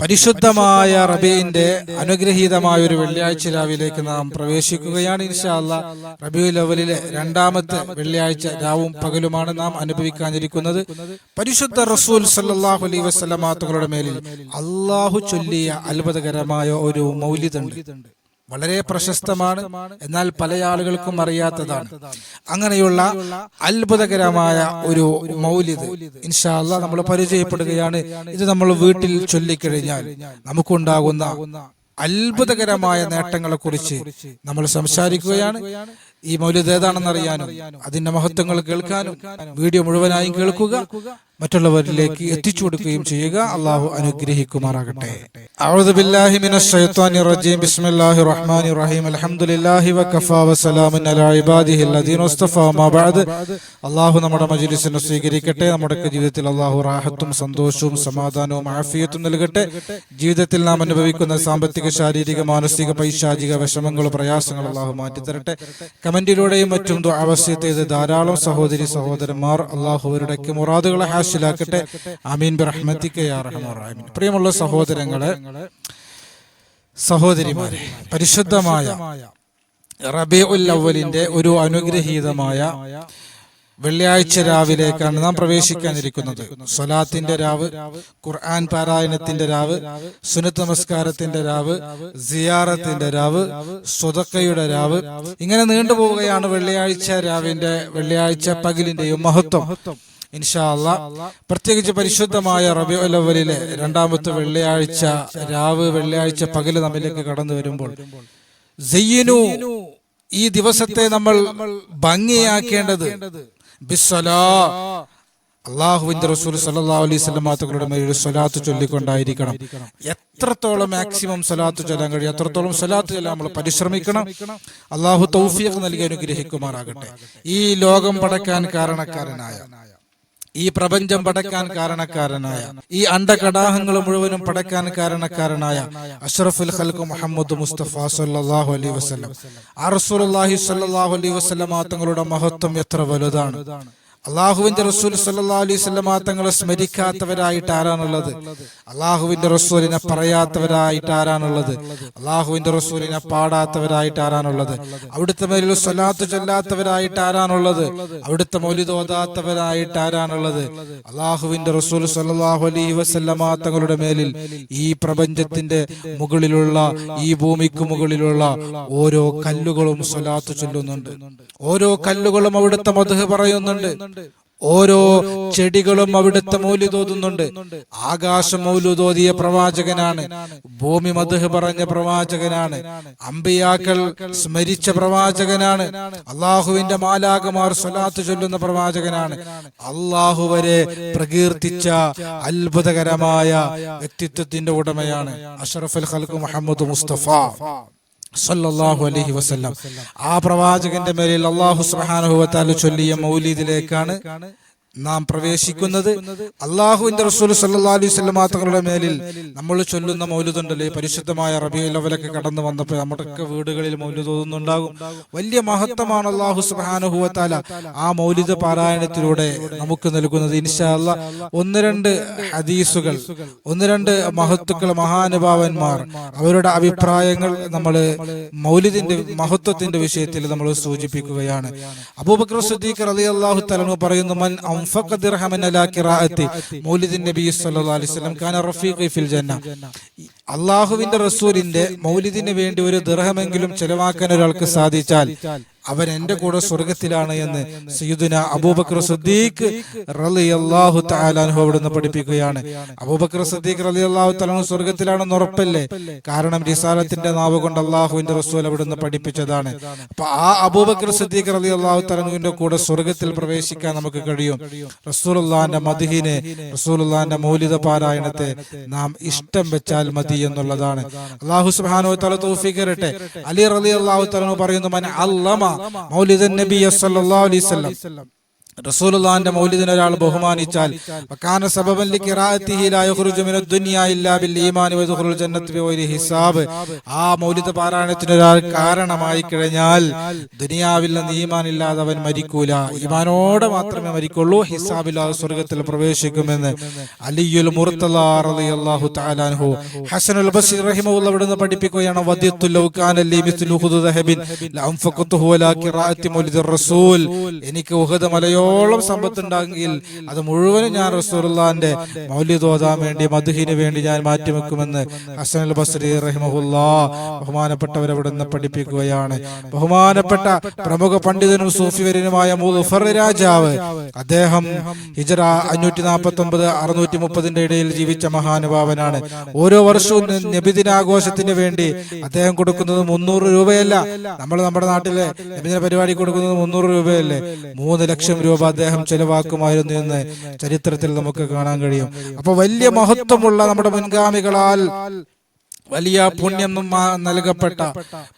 പരിശുദ്ധമായ റബീന്റെ അനുഗ്രഹീതമായ ഒരു വെള്ളിയാഴ്ച രാവിലേക്ക് നാം പ്രവേശിക്കുകയാണ് ഇൻഷാല്ല റബിയു ലവലിലെ രണ്ടാമത്തെ വെള്ളിയാഴ്ച രാവും പകലുമാണ് നാം അനുഭവിക്കാനിരിക്കുന്നത്. പരിശുദ്ധ റസൂൽ സല്ലാഹു അലൈ വസല്ലമ തങ്ങളുടെ മേലിൽ അള്ളാഹു ചൊല്ലിയ അത്ഭുതകരമായ ഒരു മൗലിദുണ്ട്. വളരെ പ്രശസ്തമാണ്. എന്നാൽ പല ആളുകൾക്കും അറിയാത്തതാണ്. അങ്ങനെയുള്ള അത്ഭുതകരമായ ഒരു മൗലിദ് ഇൻഷാല്ല നമ്മൾ പരിചയപ്പെടുകയാണ്. ഇത് നമ്മൾ വീട്ടിൽ ചൊല്ലിക്കഴിഞ്ഞാൽ നമുക്കുണ്ടാകുന്ന അത്ഭുതകരമായ നേട്ടങ്ങളെ കുറിച്ച് നമ്മൾ സംസാരിക്കുകയാണ്. ഈ മൗലിദ് ഏതാണെന്ന് അറിയാനും അതിന്റെ മഹത്വങ്ങൾ കേൾക്കാനും വീഡിയോ മുഴുവനായും കേൾക്കുക മറ്റുള്ളവരിലേക്ക് എത്തിച്ചു കൊടുക്കുകയും ചെയ്യുക. അള്ളാഹു അനുഗ്രഹിക്കുമാറാകട്ടെ. ബില്ലാഹി റജീം. ബിസ്മില്ലാഹിർ റഹ്മാനിർ റഹീം. അൽഹംദുലില്ലാഹി അലാ ഇബാദിഹി അള്ളാഹു നമ്മുടെ മജ്ലിസിനെ സ്വീകരിക്കട്ടെ. നമ്മുടെ ജീവിതത്തിൽ അള്ളാഹു റാഹത്തും സന്തോഷവും സമാധാനവും ആഫിയത്തും നൽകട്ടെ. ജീവിതത്തിൽ നാം അനുഭവിക്കുന്ന സാമ്പത്തിക ശാരീരിക മാനസിക പൈശാചിക വിഷമങ്ങളും പ്രയാസങ്ങളും അള്ളാഹു മാറ്റിത്തരട്ടെ. കമന്റിലൂടെയും മറ്റും ആവശ്യത്തെ ചെയ്ത് ധാരാളം സഹോദരി സഹോദരന്മാർ അള്ളാഹുവരുടെ മുറാദുകളെ ഹാസിലാക്കട്ടെ അമീൻ ബിറഹ്മത്തിക്ക് റഹീം. പ്രിയമുള്ള സഹോദരങ്ങളെ സഹോദരിമാരെ പരിശുദ്ധമായ റബി ഉൽ അവലിന്റെ ഒരു അനുഗ്രഹീതമായ വെള്ളിയാഴ്ച രാവിലേക്കാണ് നാം പ്രവേശിക്കാനിരിക്കുന്നത്. സൊലാത്തിന്റെ രാവ് ഖുർആൻ പാരായണത്തിന്റെ രാവ് സുനത്ത് നമസ്കാരത്തിന്റെ രാവ് സിയാറത്തിന്റെ രാവ് സ്വതക്കയുടെ രാവ് ഇങ്ങനെ നീണ്ടുപോവുകയാണ് വെള്ളിയാഴ്ച രാവിന്റെ വെള്ളിയാഴ്ച പകലിന്റെയും മഹത്വം. ഇൻഷാല്ല പ്രത്യേകിച്ച് പരിശുദ്ധമായ റബി അവലിലെ രണ്ടാമത്തെ വെള്ളിയാഴ്ച രാവ് വെള്ളിയാഴ്ച പകൽ നമ്മിലേക്ക് കടന്നു വരുമ്പോൾ ഈ ദിവസത്തെ നമ്മൾ ഭംഗിയാക്കേണ്ടത് ബിസ്സലാ. അള്ളാഹുവിന്റെ റസൂൽ സല്ലാ അലൈഹി തങ്ങളുടെ മേൽ സ്വലാത്ത് ചൊല്ലിക്കൊണ്ടായിരിക്കണം. എത്രത്തോളം മാക്സിമം സ്വലാത്ത് ചൊല്ലാൻ കഴിയും എത്രത്തോളം സ്വലാത്ത് ചൊല്ലാൻ നമ്മൾ പരിശ്രമിക്കണം അള്ളാഹു തൗഫിയൊക്കെ നൽകി അനുഗ്രഹിക്കുമാറാകട്ടെ. ഈ ലോകം പടക്കാൻ കാരണക്കാരനായ ഈ പ്രപഞ്ചം പടക്കാൻ കാരണക്കാരനായ ഈ അണ്ടകടാഹങ്ങൾ മുഴുവനും പടക്കാൻ കാരണക്കാരനായ അഷ്റഫുൽ ഖൽക്ക് മുഹമ്മദ് മുസ്തഫ സല്ലല്ലാഹു അലൈ വസ്ലം അറസുലാഹി റസൂലുള്ളാഹി അലൈ വസ്ലം തങ്ങളുടെ മഹത്വം എത്ര വലുതാണ്? അള്ളാഹുവിന്റെ റസൂൽ സല്ലല്ലാഹു അലൈഹി തങ്ങളെ സ്മരിക്കാത്തവരായിട്ട് ആരാണുള്ളത്? അള്ളാഹുവിന്റെ റസൂലിനെ പറയാത്തവരായിട്ട് ആരാണുള്ളത്? അള്ളാഹുവിന്റെ റസൂലിനെ പാടാത്തവരായിട്ട് ആരാണുള്ളത്? അവിടുത്തെ മേലിൽ സ്വലാത്ത് ചൊല്ലാത്തവരായിട്ട് ആരാണുള്ളത്? അവിടുത്തെ മൗലിദ് ഓതാത്തവരായിട്ട് ആരാണുള്ളത്? അള്ളാഹുവിന്റെ റസൂൽ സല്ലാഹു അലൈഹി വസല്ലമ തങ്ങളുടെ മേലിൽ ഈ പ്രപഞ്ചത്തിന്റെ മുകളിലുള്ള ഈ ഭൂമിക്ക് മുകളിലുള്ള ഓരോ കല്ലുകളും സ്വലാത്ത് ചൊല്ലുന്നുണ്ട്. ഓരോ കല്ലുകളും അവിടുത്തെ മധു പറയുന്നുണ്ട്. ഓരോ ചെടികളും അവിടുത്തെ മൗല്യതോതുന്നുണ്ട് ആകാശം മൗല്യതോതിയ പ്രവാചകനാണ്. ഭൂമി മധുഹ് പറഞ്ഞ പ്രവാചകനാണ്. അമ്പിയാക്കൾ സ്മരിച്ച പ്രവാചകനാണ്. അള്ളാഹുവിന്റെ മാലാകമാർ സ്വലാത്ത് ചൊല്ലുന്ന പ്രവാചകനാണ്. അള്ളാഹു വരെ പ്രകീർത്തിച്ച അത്ഭുതകരമായ വ്യക്തിത്വത്തിന്റെ ഉടമയാണ് അഷറഫുൽ ഖൽഖ് മുഹമ്മദ് മുസ്തഫ. സല്ലല്ലാഹു അലൈഹി വസല്ലം. ആ പ്രവാചകന്റെ മേലിൽ അള്ളാഹു സുബ്ഹാനഹു വതആല ചൊല്ലിയ മൗലീദിലേക്കാണ് നാം പ്രവേശിക്കുന്നത് അള്ളാഹുവിന്റെ റസൂൽ സല്ലാ അലൈഹി വസല്ലം തങ്ങളുടെ മേലിൽ. നമ്മൾ ചൊല്ലുന്ന മൗലുദുണ്ടല്ലേ? പരിശുദ്ധമായ അറബിയ ലെവലൊക്കെ കടന്നു വന്നപ്പോൾ നമ്മുടെയൊക്കെ വീടുകളിൽ മൗലുദ് ഓതുന്നുണ്ടാകും വലിയ മഹത്വമാണ് അള്ളാഹു സുബ്ഹാനഹു വതആല. ആ മൗലിത പാരായണത്തിലൂടെ നമുക്ക് നൽകുന്നത് ഇൻഷാല്ല ഒന്ന് രണ്ട് ഹദീസുകൾ ഒന്ന് രണ്ട് മഹത്തുക്കൾ മഹാനുഭാവന്മാർ. അവരുടെ അഭിപ്രായങ്ങൾ നമ്മൾ മൗലിദിന്റെ മഹത്വത്തിന്റെ വിഷയത്തിൽ നമ്മൾ സൂചിപ്പിക്കുകയാണ്. അബൂബക്കർ അലി അള്ളാഹു തലമു പറയുന്നു മൻ അൻഫഖ لا قراءتي مولد النبي صلى സല്ലല്ലാഹു അലൈഹി വസല്ലം കാന റഫീഖി ഫിൽ ജന്ന. അള്ളാഹുവിന്റെ റസൂലിന്റെ മൗലിദിന് വേണ്ടി ഒരു ദൃഹമെങ്കിലും ചെലവാക്കാൻ ഒരാൾക്ക് സാധിച്ചാൽ അവൻ എന്റെ കൂടെ സ്വർഗത്തിലാണ് എന്ന് സയ്യുദിന അബൂബക്കർ സിദ്ദീഖ് റളിയല്ലാഹു തആല അൻഹു അവിടുന്ന് പഠിപ്പിക്കുകയാണ്. അബൂബക്കർ സിദ്ദീഖ് റളിയല്ലാഹു തആല അൻഹു സ്വർഗത്തിലാണെന്ന് ഉറപ്പല്ലേ? കാരണം റിസാലത്തിന്റെ നാവ് കൊണ്ട് അള്ളാഹുവിന്റെ റസൂൽ അവിടുന്ന് പഠിപ്പിച്ചതാണ്. അപ്പൊ ആ അബൂബക്കർ സിദ്ദീഖ് റളിയല്ലാഹു അള്ളാഹു അൻഹുവിന്റെ കൂടെ സ്വർഗത്തിൽ പ്രവേശിക്കാൻ നമുക്ക് കഴിയും. റസൂലുള്ളാഹിന്റെ മദ്ഹിനെ റസൂലുള്ളാഹിന്റെ മൗലിദ പാരായണത്തെ നാം ഇഷ്ടം വെച്ചാൽ മതി എന്നുള്ളതാണ്. അള്ളാഹു സുബ്ഹാനഹു തആല തൗഫീഖ് തരട്ടെ അലി റളിയല്ലാഹു തആല പറയുന്നു മൻ അല്ലമ മൗലിദൻ നബി സല്ലല്ലാഹു അലൈഹി വസല്ലം റസൂലുള്ളാന്റെ മൗലിദിനെ ഒരാൾ ബഹുമാനിച്ചാൽ വക്കാന സബബൻ ലിഖിറാഅത്തിഹി ലാ യഖ്റുജു മിനദ് ദുനിയ ഇല്ലാ ബിൽ ഈമാനി വയദ്ഖുലുൽ ജന്നത്തി ബിഗൈരി ഹിസാബ്. ആ മൗലിദ പാരായണത്തിന് ഒരാൾ കാരണമായി കഴിഞ്ഞാൽ ദുനിയാവിൽ നിന്ന് ഈമാൻ ഇല്ലാതെ അവൻ മരിക്കൂല. ഈമാനോടെ മാത്രമേ മരിക്കുള്ളൂ ഹിസാബില്ലാതെ സ്വർഗത്തിൽ പ്രവേശിക്കുമെന്ന്. അലിയുൽ മുർത്തല റളിയല്ലാഹു തആല അൻഹു ഹസനുൽ ബസ്രി റഹിമഹുള്ള ഇവിടുന്ന് പഠിപ്പിക്കുകയാണ് വദിയത്തുൽ ലൗകാന ലി മിസ്ലു ഉഹുദ് ദഹബിൻ ലഅൻഫഖതുഹു വലാ ഖിറാഅത്തി മൗലിദിർ റസൂൽ. എനിക്ക് ഉഹദ് മലയോളം സമ്പത്തുണ്ടെങ്കിൽ അത് മുഴുവനും ഞാൻ റസൂലുള്ളാന്റെ മൗല്യതോതാൻ വേണ്ടി മധുഹിന് വേണ്ടി ഞാൻ മാറ്റിവെക്കുമെന്ന് ഹസൻ അൽ ബസ്രി റഹിമഹുല്ലാ ബഹുമാനപ്പെട്ടവരവിടെ നിന്ന് പഠിപ്പിക്കുകയാണ്. ബഹുമാനപ്പെട്ട പ്രമുഖ പണ്ഡിതനും സൂഫിവരനുമായ മുഫർ രാജാവ് അദ്ദേഹം ഹിജറ അഞ്ഞൂറ്റി നാൽപ്പത്തി ഒമ്പത് അറുന്നൂറ്റി മുപ്പതിന്റെ ഇടയിൽ ജീവിച്ച മഹാനുഭാവനാണ്. ഓരോ വർഷവും നബിദിനാഘോഷത്തിന് വേണ്ടി അദ്ദേഹം കൊടുക്കുന്നത് മുന്നൂറ് രൂപയല്ല. നമ്മൾ നമ്മുടെ നാട്ടിലെ നബിദിന പരിപാടി കൊടുക്കുന്നത് മുന്നൂറ് രൂപയല്ലേ? മൂന്ന് ലക്ഷം രൂപ അദ്ദേഹം ചെലവാക്കുമായിരുന്നു എന്ന് ചരിത്രത്തിൽ നമുക്ക് കാണാൻ കഴിയും. അപ്പൊ വലിയ മഹത്വമുള്ള നമ്മുടെ മുൻഗാമികളാൽ വലിയ പുണ്യം നൽകപ്പെട്ട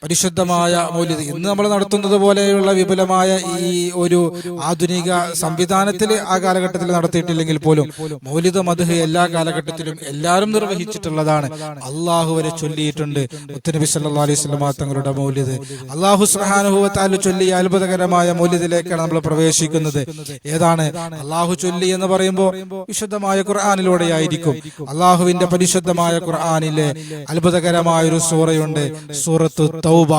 പരിശുദ്ധമായ മൗലിദ്. ഇന്ന് നമ്മൾ നടത്തുന്നത് പോലെയുള്ള വിപുലമായ ഈ ഒരു ആധുനിക സംവിധാനത്തിൽ ആ കാലഘട്ടത്തിൽ നടത്തിയിട്ടില്ലെങ്കിൽ പോലും മൗലിത മധു എല്ലാ കാലഘട്ടത്തിലും എല്ലാവരും നിർവഹിച്ചിട്ടുള്ളതാണ്. അള്ളാഹു വരെ ചൊല്ലിയിട്ടുണ്ട് മുത്തനബി സല്ലാ അലൈഹി സ്വലമാ തങ്ങളുടെ മൗലിദ്. അള്ളാഹു സുഹാനുഭവത്താൽ ചൊല്ലി അത്ഭുതകരമായ മൗലിദിലേക്കാണ് നമ്മൾ പ്രവേശിക്കുന്നത്. ഏതാണ്? അള്ളാഹു ചൊല്ലി എന്ന് പറയുമ്പോൾ വിശുദ്ധമായ ഖുർആാനിലൂടെയായിരിക്കും. അള്ളാഹുവിന്റെ പരിശുദ്ധമായ ഖുർആാനിലെ അത്ഭുതകരമായ ഒരു സൂറയുണ്ട്. സൂറത്ത് തൗബ.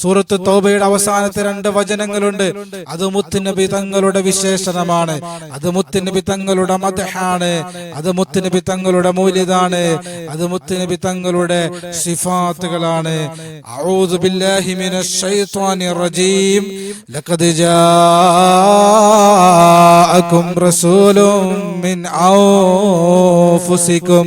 സൂറത്ത് തൗബയുടെ അവസാനത്തെ രണ്ട് വചനങ്ങളുണ്ട്. അത് മുത്തുനബി തങ്ങളുടെ വിശേഷണമാണ് അത് മുത്തുനബി തങ്ങളുടെ മതഹാണ് അത് മുത്തുനബി തങ്ങളുടെ മൂല്യതാണ് അത് മുത്തുനബി തങ്ങളുടെ സിഫാത്തുകളാണ്. അഊദു ബില്ലാഹി മിനശ് ശൈത്വാനിർ റജീം. ലഖദ് ജാഅകും റസൂലും മിൻ ഔഫുസികും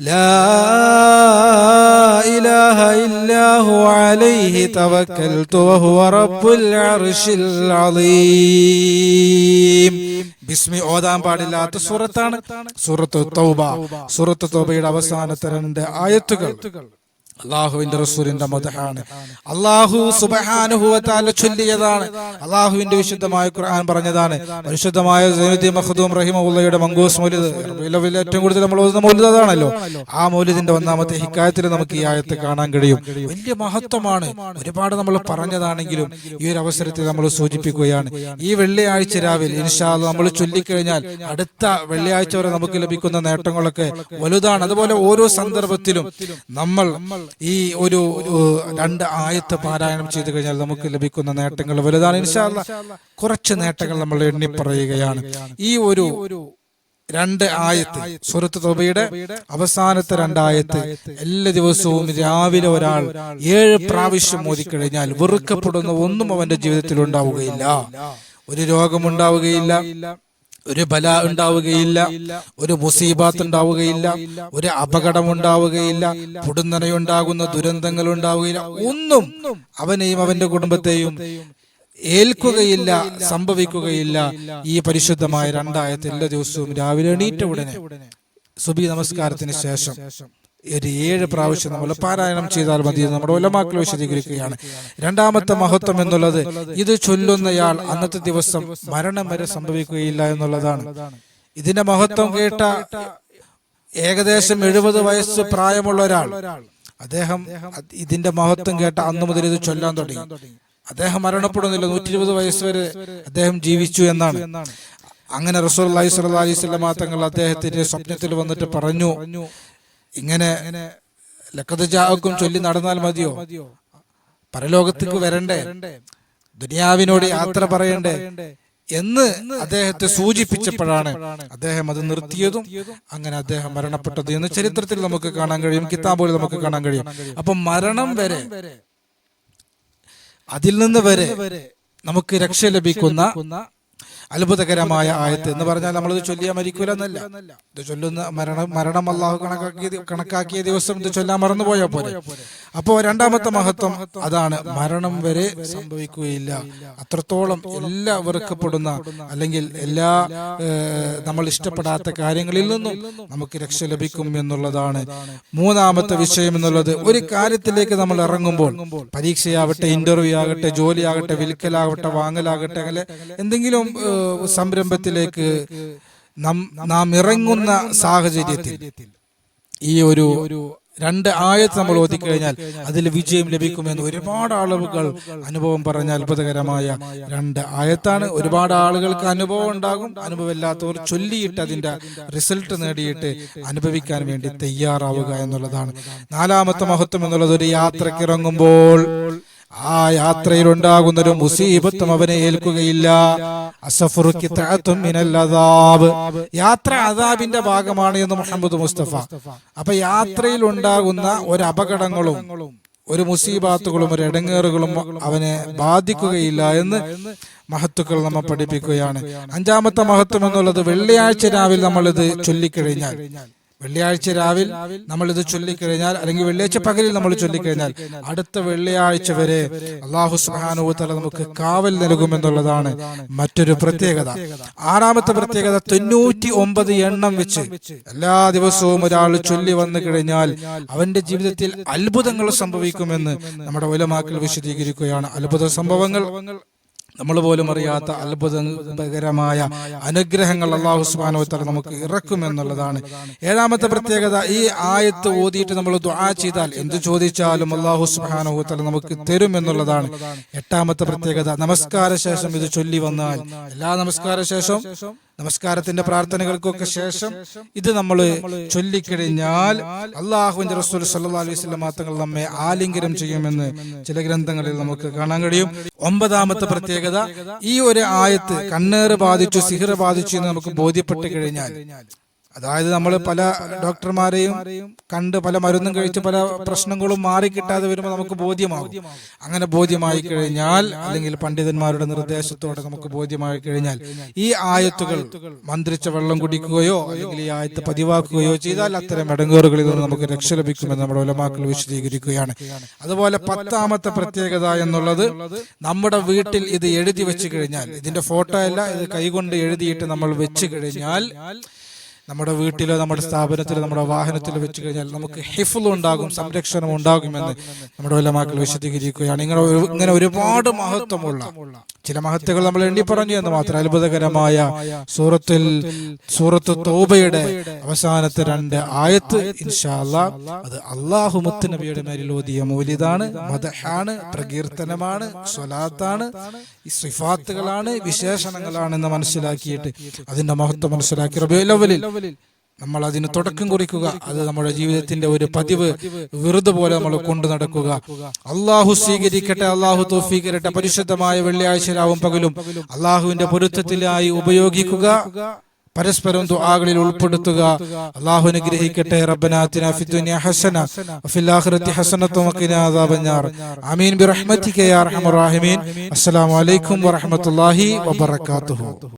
لا إله إلا هو عليه توكلت وهو رب العرش العظيم ബിസ്മി ഓതാൻ പാടില്ലാത്ത സൂറത്താണ് സൂറത്ത് തൗബ സൂറത്ത് തൗബയുടെ അവസാനത്തെ രണ്ട് ആയത്തുകൾ അള്ളാഹുവിന്റെ റസൂലിന്റെ മതഹാണ്. അള്ളാഹു സുബഹാനുഭവത്താല ചൊല്ലിയതാണ്. അള്ളാഹുവിന്റെ വിശുദ്ധമായ ഖുർആൻ പറഞ്ഞതാണ്. പരിശുദ്ധമായ മഹദൂം റഹിമുള്ളയുടെ മംഗൂസ് മൗലിദ്. ഏറ്റവും കൂടുതൽ നമ്മൾ ഓതുന്ന മൗലിദ് അതാണല്ലോ. ആ മൗലിദിന്റെ ഒന്നാമത്തെ ഹിക്കായത്തിൽ നമുക്ക് ഈ ആയത്ത് കാണാൻ കഴിയും. വലിയ മഹത്വമാണ്. ഒരുപാട് നമ്മൾ പറഞ്ഞതാണെങ്കിലും ഈ ഒരു അവസരത്തിൽ നമ്മൾ സൂചിപ്പിക്കുകയാണ്. ഈ വെള്ളിയാഴ്ച രാവിലെ ഇൻഷാൽ നമ്മൾ ചൊല്ലിക്കഴിഞ്ഞാൽ അടുത്ത വെള്ളിയാഴ്ച വരെ നമുക്ക് ലഭിക്കുന്ന നേട്ടങ്ങളൊക്കെ വലുതാണ്. അതുപോലെ ഓരോ സന്ദർഭത്തിലും നമ്മൾ ഈ ഒരു രണ്ട് ആയത്ത് പാരായണം ചെയ്തു കഴിഞ്ഞാൽ നമുക്ക് ലഭിക്കുന്ന നേട്ടങ്ങൾ വലുതാണ്. ഇൻഷാ അല്ലാ കുറച്ച് നേട്ടങ്ങൾ നമ്മൾ എണ്ണി പറയുകയാണ് ഈ ഒരു രണ്ട് ആയത്ത് സുഹൃത്ത് തൊബയുടെ അവസാനത്തെ രണ്ടായത്ത് എല്ലാ ദിവസവും രാവിലെ ഒരാൾ ഏഴ് പ്രാവശ്യം മോദിക്കഴിഞ്ഞാൽ വെറുക്കപ്പെടുന്ന ഒന്നും അവന്റെ ജീവിതത്തിൽ ഉണ്ടാവുകയില്ല. ഒരു രോഗമുണ്ടാവുകയില്ല. ഒരു ബല ഉണ്ടാവുകയില്ല ഒരു മുസീബാത്ത് ഉണ്ടാവുകയില്ല ഒരു അപകടം ഉണ്ടാവുകയില്ല പുടുന്നനയുണ്ടാകുന്ന ദുരന്തങ്ങൾ ഉണ്ടാവുകയില്ല ഒന്നും അവനെയും അവന്റെ കുടുംബത്തെയും ഏൽക്കുകയില്ല സംഭവിക്കുകയില്ല. ഈ പരിശുദ്ധമായ രണ്ടായത്തിൽ എല്ലാ ദിവസവും രാവിലെ എണീറ്റ ഉടനെ സുബി നമസ്കാരത്തിന് ശേഷം ഒരു ഏഴ് പ്രാവശ്യം നമ്മൾ പാരായണം ചെയ്താൽ മതി നമ്മുടെ ഒലമാക്കൾ വിശദീകരിക്കുകയാണ്. രണ്ടാമത്തെ മഹത്വം എന്നുള്ളത് ഇത് ചൊല്ലുന്നയാൾ അന്നത്തെ ദിവസം മരണം വരെ സംഭവിക്കുകയില്ല എന്നുള്ളതാണ്. ഇതിന്റെ മഹത്വം കേട്ട ഏകദേശം എഴുപത് വയസ്സ് പ്രായമുള്ള ഒരാൾ. അദ്ദേഹം ഇതിന്റെ മഹത്വം കേട്ട അന്ന് മുതൽ ഇത് ചൊല്ലാൻ തുടങ്ങി. അദ്ദേഹം മരണപ്പെടുന്നില്ല. നൂറ്റി ഇരുപത് വയസ്സ് വരെ അദ്ദേഹം ജീവിച്ചു എന്നാണ്. അങ്ങനെ റസൂൽ അലൈഹി സ്വല്ലാ അലൈഹി സ്വലമാ തങ്ങൾ അദ്ദേഹത്തിന്റെ സ്വപ്നത്തിൽ വന്നിട്ട് പറഞ്ഞു. ഇങ്ങനെ ലക്കതജാക്കും ചൊല്ലി നടന്നാൽ മതിയോ? പരലോകത്തേക്ക് വരണ്ടേ? ദുനിയാവിനോട് യാത്ര പറയണ്ടേ? എന്ന് അദ്ദേഹത്തെ സൂചിപ്പിച്ചപ്പോഴാണ് അദ്ദേഹം അത് നിർത്തിയതും അങ്ങനെ അദ്ദേഹം മരണപ്പെട്ടത് എന്ന് ചരിത്രത്തിൽ നമുക്ക് കാണാൻ കഴിയും കിതാബുകളിൽ നമുക്ക് കാണാൻ കഴിയും. അപ്പൊ മരണം വരെ അതിൽ നിന്ന് വരെ നമുക്ക് രക്ഷ ലഭിക്കുന്ന അത്ഭുതകരമായ ആയത്ത് എന്ന് പറഞ്ഞാൽ നമ്മളിത് ചൊല്ലിയാൽ മരിക്കൂല എന്നല്ല ഇത് ചൊല്ലുന്ന മരണം മരണം അള്ളാഹു കണക്കാക്കിയ കണക്കാക്കിയ ദിവസം ഇത് ചൊല്ലാൻ മറന്നുപോയാൽ പോലെ അപ്പോ രണ്ടാമത്തെ മഹത്വം അതാണ് മരണം വരെ സംഭവിക്കുകയില്ല. അത്രത്തോളം എല്ലാ വെറുക്കപ്പെടുന്ന അല്ലെങ്കിൽ എല്ലാ നമ്മൾ ഇഷ്ടപ്പെടാത്ത കാര്യങ്ങളിൽ നിന്നും നമുക്ക് രക്ഷ ലഭിക്കും എന്നുള്ളതാണ്. മൂന്നാമത്തെ വിഷയം എന്നുള്ളത് ഒരു കാര്യത്തിലേക്ക് നമ്മൾ ഇറങ്ങുമ്പോൾ പരീക്ഷയാവട്ടെ ഇന്റർവ്യൂ ആകട്ടെ ജോലിയാകട്ടെ വിൽക്കലാകട്ടെ വാങ്ങലാകട്ടെ അങ്ങനെ എന്തെങ്കിലും സംരംഭത്തിലേക്ക് നാം ഇറങ്ങുന്ന സാഹചര്യത്തിൽ ഈ ഒരു രണ്ട് ആയത്ത് നമ്മൾ ഓതിക്കഴിഞ്ഞാൽ അതിൽ വിജയം ലഭിക്കുമെന്ന് ഒരുപാട് ആളുകൾ അനുഭവം പറഞ്ഞ അത്ഭുതകരമായ രണ്ട് ആയത്താണ്. ഒരുപാട് ആളുകൾക്ക് അനുഭവം ഉണ്ടാകും. അനുഭവമില്ലാത്തവർ ചൊല്ലിയിട്ട് അതിന്റെ റിസൾട്ട് നേടിയിട്ട് അനുഭവിക്കാൻ വേണ്ടി തയ്യാറാവുക എന്നുള്ളതാണ്. നാലാമത്തെ മഹത്വം എന്നുള്ളത് ഒരു യാത്രയ്ക്ക് ഇറങ്ങുമ്പോൾ ആ യാത്രയിൽ ഉണ്ടാകുന്ന ഒരു മുസീബത്തും അവനെ ഏൽക്കുകയില്ല. യാത്ര അതാബിന്റെ ഭാഗമാണ് എന്ന് മുഹമ്മദ് മുസ്തഫ. അപ്പൊ യാത്രയിൽ ഉണ്ടാകുന്ന ഒരു അപകടങ്ങളും ഒരു മുസീബാത്തുകളും ഒരു ഇടങ്ങേറുകളും അവനെ ബാധിക്കുകയില്ല എന്ന് മഹത്തുക്കൾ നമ്മൾ പഠിപ്പിക്കുകയാണ്. അഞ്ചാമത്തെ മഹത്വം എന്നുള്ളത് വെള്ളിയാഴ്ച രാവിലെ നമ്മളിത് ചൊല്ലിക്കഴിഞ്ഞാൽ വെള്ളിയാഴ്ച രാവിലെ നമ്മൾ ഇത് ചൊല്ലിക്കഴിഞ്ഞാൽ അല്ലെങ്കിൽ വെള്ളിയാഴ്ച പകലിൽ നമ്മൾ ചൊല്ലിക്കഴിഞ്ഞാൽ അടുത്ത വെള്ളിയാഴ്ച വരെ അള്ളാഹു സുഹാനുഭവത്തല നമുക്ക് കാവൽ നൽകുമെന്നുള്ളതാണ് മറ്റൊരു പ്രത്യേകത. ആറാമത്തെ പ്രത്യേകത തൊണ്ണൂറ്റി ഒമ്പത് എണ്ണം വെച്ച് എല്ലാ ദിവസവും ഒരാൾ ചൊല്ലി വന്നു കഴിഞ്ഞാൽ അവന്റെ ജീവിതത്തിൽ അത്ഭുതങ്ങൾ സംഭവിക്കുമെന്ന് നമ്മുടെ ഉലമാക്കൾ വിശദീകരിക്കുകയാണ്. അത്ഭുത സംഭവങ്ങൾ നമ്മൾ പോലും അറിയാത്ത അത്ഭുതകരമായ അനുഗ്രഹങ്ങൾ അള്ളാഹു സുബാനോ തല നമുക്ക് ഇറക്കുമെന്നുള്ളതാണ്. ഏഴാമത്തെ പ്രത്യേകത ഈ ആയത്ത് ഓതിയിട്ട് നമ്മൾ ദുആ ചെയ്താൽ എന്ത് ചോദിച്ചാലും അള്ളാഹു സുബാനോ തല നമുക്ക് തരുമെന്നുള്ളതാണ്. എട്ടാമത്തെ പ്രത്യേകത നമസ്കാര ശേഷം ഇത് ചൊല്ലി വന്നാൽ. എല്ലാ നമസ്കാര ശേഷം നമസ്കാരത്തിന്റെ പ്രാർത്ഥനകൾക്കൊക്കെ ശേഷം ഇത് നമ്മൾ ചൊല്ലിക്കഴിഞ്ഞാൽ അള്ളാഹുവിന്റെ റസൂൽ സല്ലാ അലൈഹി വസല്ലം തങ്ങൾ നമ്മെ ആലിംഗനം ചെയ്യുമെന്ന് ചില ഗ്രന്ഥങ്ങളിൽ നമുക്ക് കാണാൻ കഴിയും. ഒമ്പതാമത്തെ പ്രത്യേകത ഈ ഒരു ആയത്ത് കണ്ണേറ് ബാധിച്ചു സിഹിർ ബാധിച്ചു എന്ന് നമുക്ക് ബോധ്യപ്പെട്ട് കഴിഞ്ഞാൽ അതായത് നമ്മൾ പല ഡോക്ടർമാരെയും കണ്ട് പല മരുന്നും കഴിച്ച് പല പ്രശ്നങ്ങളും മാറി കിട്ടാതെ വരുമ്പോൾ നമുക്ക് ബോധ്യമാകും. അങ്ങനെ ബോധ്യമായി കഴിഞ്ഞാൽ അല്ലെങ്കിൽ പണ്ഡിതന്മാരുടെ നിർദ്ദേശത്തോടെ നമുക്ക് ബോധ്യമായി കഴിഞ്ഞാൽ ഈ ആയത്തുകൾ മന്ത്രിച്ച വെള്ളം കുടിക്കുകയോ അല്ലെങ്കിൽ ഈ ആയത്ത് പതിവാക്കുകയോ ചെയ്താൽ അത്തരം ഇടങ്ങേറുകളിൽ നിന്ന് നമുക്ക് രക്ഷ ലഭിക്കുമെന്ന് നമ്മുടെ ഉലമാക്കൾ വിശദീകരിക്കുകയാണ്. അതുപോലെ പത്താമത്തെ പ്രത്യേകത എന്നുള്ളത് നമ്മുടെ വീട്ടിൽ ഇത് എഴുതി വെച്ച് കഴിഞ്ഞാൽ ഇതിന്റെ ഫോട്ടോ അല്ല ഇത് കൈകൊണ്ട് എഴുതിയിട്ട് നമ്മൾ വെച്ച് കഴിഞ്ഞാൽ നമ്മുടെ വീട്ടിലോ നമ്മുടെ സ്ഥാപനത്തിലോ നമ്മുടെ വാഹനത്തിലോ വെച്ച് കഴിഞ്ഞാൽ നമുക്ക് ഹിഫുൽ ഉണ്ടാകും സംരക്ഷണം ഉണ്ടാകുമെന്ന് നമ്മുടെ വല്ല ഉലമാക്കൾ വിശദീകരിക്കുകയാണ്. ഇങ്ങനെ ഇങ്ങനെ ഒരുപാട് മഹത്വമുള്ള ചില മഹത്തുകൾ നമ്മൾ എണ്ണി പറഞ്ഞു എന്ന് മാത്രം അത്ഭുതകരമായ സൂറത്തിൽ സൂറത്ത് തോബയുടെ അവസാനത്തെ രണ്ട് ആയത്ത് ഇൻഷാല്ല അത് അള്ളാഹു മുത്ത് നബിയുടെ മേലിൽ ഓതിയ മൗലിദാണ് മതഹാണ് പ്രകീർത്തനമാണ് സ്വലാത്താണ്. സിഫാത്തുകളാണ് വിശേഷണങ്ങളാണെന്ന് മനസ്സിലാക്കിയിട്ട് അതിന്റെ മഹത്വം മനസ്സിലാക്കി റബിയുലവലിൽ നമ്മൾ അതിന് തുടക്കം കുറിക്കുക. അത് നമ്മുടെ ജീവിതത്തിന്റെ ഒരു പതിവ് വെറുതെ പോലെ നമ്മൾ കൊണ്ടു നടക്കുക. അള്ളാഹു സ്വീകരിക്കട്ടെ അള്ളാഹു തോഫീകരട്ടെ പരിശുദ്ധമായ വെള്ളിയാഴ്ച രാവും പകലും. അള്ളാഹുവിന്റെ പൊരുത്തത്തിലായി ഉപയോഗിക്കുക. പരസ്പരം ദുആകളിൽ ഉൾപ്പെടുത്തുക. അള്ളാഹു അനുഗ്രഹിക്കട്ടെ. റബ്ബനാത്തിന ഫിദ്ദുനിയ ഹസന വഫിൽ ആഖിറതി ഹസനത്തും വഖിനാ അദാബന്നാർ ആമീൻ ബിറഹ്മതിക യാ അർഹമർ റഹീമീൻ. അസ്സലാമു അലൈക്കും വറഹ്മത്തുള്ളാഹി വബറകാതുഹു